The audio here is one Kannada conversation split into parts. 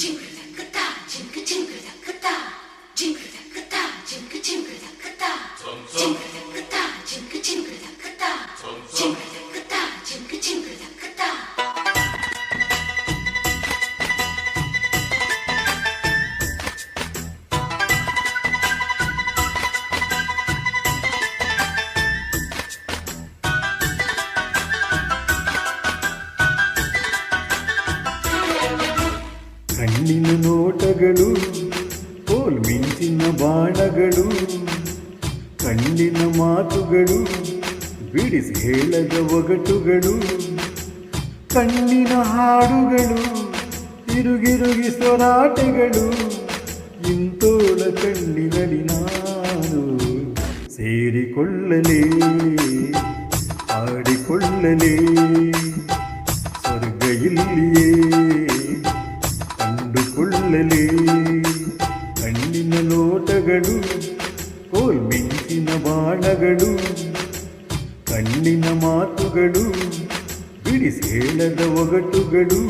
징글다그다 징글징글다 ಕಣ್ಣಿನ ನೋಟಗಳು ಪೋಲ್ ಮಿಂಚಿನ ಬಾಣಗಳು, ಕಣ್ಣಿನ ಮಾತುಗಳು, ಬಿಡಿಸಿ ಹೇಳದ ಒಗಟುಗಳು, ಕಣ್ಣಿನ ಹಾಡುಗಳು, ತಿರುಗಿರುಗಿ ಸ್ವರಾಟಗಳು ಇಂತೋಳ ಕಣ್ಣಿನಡಿ ಕಂಡುಕೊಳ್ಳಲೇ ಕಣ್ಣಿನ ಲೋಟಗಳು ಕೋಲ್ ಮಿಂಚಿನ ಬಾಣಗಳು ಕಣ್ಣಿನ ಮಾತುಗಳು ಬಿಡಿಸಿ ಹೇಳದ ಒಗಟುಗಳು.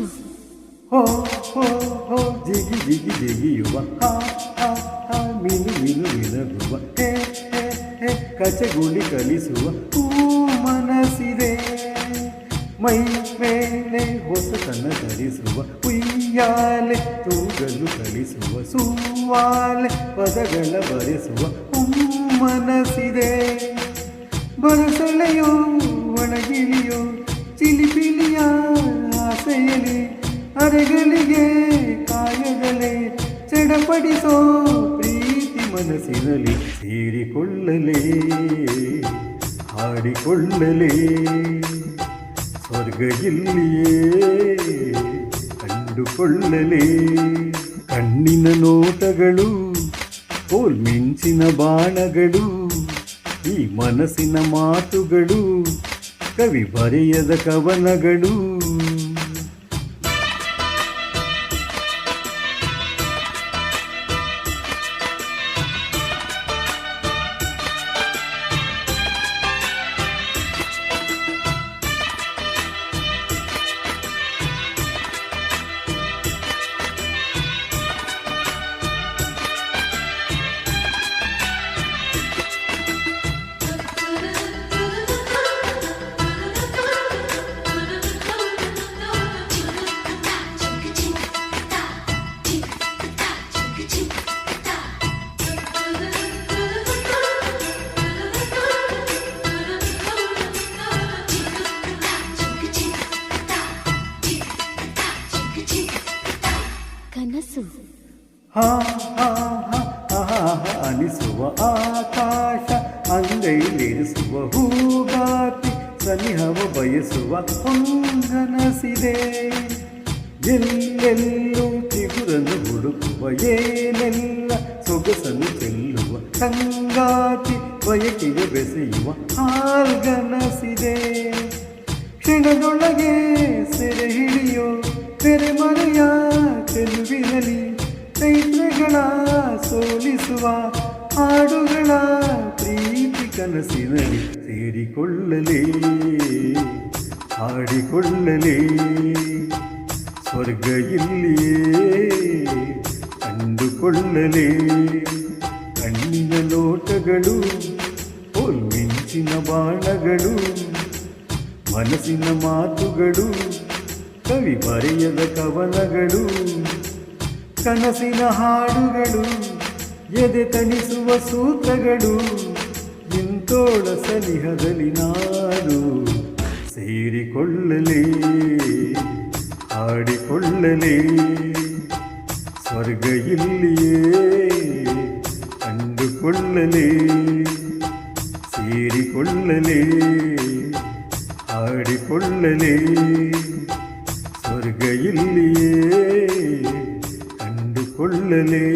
ಮನಸ್ಸು ಹೋ ಹೋ ಹೋ ಜಿಗಿ ಜಿಗಿ ಜಿಗಿಯುವ ಹಾ ಹಾ ಹಾ ಮಿನು ಮೀನು ಮಿನಗುವ ಹೇ ಹೇ ಹೇ ಕಲಿಸುವ ಹೂ ಮನಸ್ಸಿದೆ ಮೈ ಮೇಲೆ ಹೊಸತನ ಧರಿಸುವ ಉಯ್ಯಾಲೆ ತೂಗಲು ಕಲಿಸುವ ಸುವಾಲೆ ಪದಗಳ ಬರೆಸುವ ಮನಸ್ಸಿದೆ ಬರಸಳೆಯೋ ಚಡಪಡಿಸೋ ಪ್ರೀತಿ ಮನಸ್ಸಿನಲ್ಲಿ ಸೇರಿಕೊಳ್ಳಲೇ, ಹಾಡಿಕೊಳ್ಳಲೇ. ಸ್ವರ್ಗ ಇಲ್ಲಿಯೇ ಕಂಡುಕೊಳ್ಳಲೇ. ಕಣ್ಣಿನ ನೋಟಗಳು ಮಿಂಚಿನ ಬಾಣಗಳು, ಈ ಮನಸ್ಸಿನ ಮಾತುಗಳು, ಕವಿ ಬರೆಯದ ಕವನಗಳು. ಹಾ ಹಾ ಹಾ ಅನಿಸುವ ಆಕಾಶ ಅಂಗೈಲಿರಿಸುವ ಹೂಗಾತಿ ಸನಿಹವ ಬಯಸುವ ಹೊಂಗನಸಿದೆ. ಎಲ್ಲೆಲ್ಲೂ ಚಿಗುರನ್ನು ಹುಡುಕುವ ಏನೆಲ್ಲ ಸೊಗಸನ್ನು ಚೆಲ್ಲುವ ಸಂಗಾತಿ ಬಯಕೆಗೆ ಬೆಸೆಯುವ ಹಾಲ್ಗನಸಿದೆ ಕ್ಷಣದೊಳಗೆ ಸೆರೆ ಹಿಡಿಯೋ ತೆರೆಮರೆಯ ಚೆಲುವಿನಲ್ಲಿ ಚೈತ್ರಗಳ ಸೋಲಿಸುವ ಹಾಡುಗಳ ಪ್ರೀತಿ ಕನಸಿನಲ್ಲಿ ಸೇರಿಕೊಳ್ಳಲೇ ಹಾಡಿಕೊಳ್ಳಲೇ ಸ್ವರ್ಗ ಇಲ್ಲಿಯೇ ಕಂಡುಕೊಳ್ಳಲೇ ಕಣ್ಣಿನ ನೋಟಗಳು ಪೋಲ್ ಮಿಂಚಿನ ಬಾಣಗಳು ಮನಸ್ಸಿನ ಮಾತುಗಳು ಕವಿ ಬರೆಯದ ಕವನಗಳು ಕನಸಿನ ಹಾಡುಗಳು, ಎದೆ ತಣಿಸುವ ಸೂತ್ರಗಳು, ಇಂತೋಳ ಸನಿಹದಲ್ಲಿ ನಾಡು ಸೇರಿಕೊಳ್ಳಲೇ, ಹಾಡಿಕೊಳ್ಳಲೇ. ಸ್ವರ್ಗ ಇಲ್ಲಿಯೇ ಕಂಡುಕೊಳ್ಳಲೇ, ಸೇರಿಕೊಳ್ಳಲೇ, ಹಾಡಿಕೊಳ್ಳಲೇ. ಸ್ವರ್ಗ ಇಲ್ಲಿಯೇ கொள்ளலே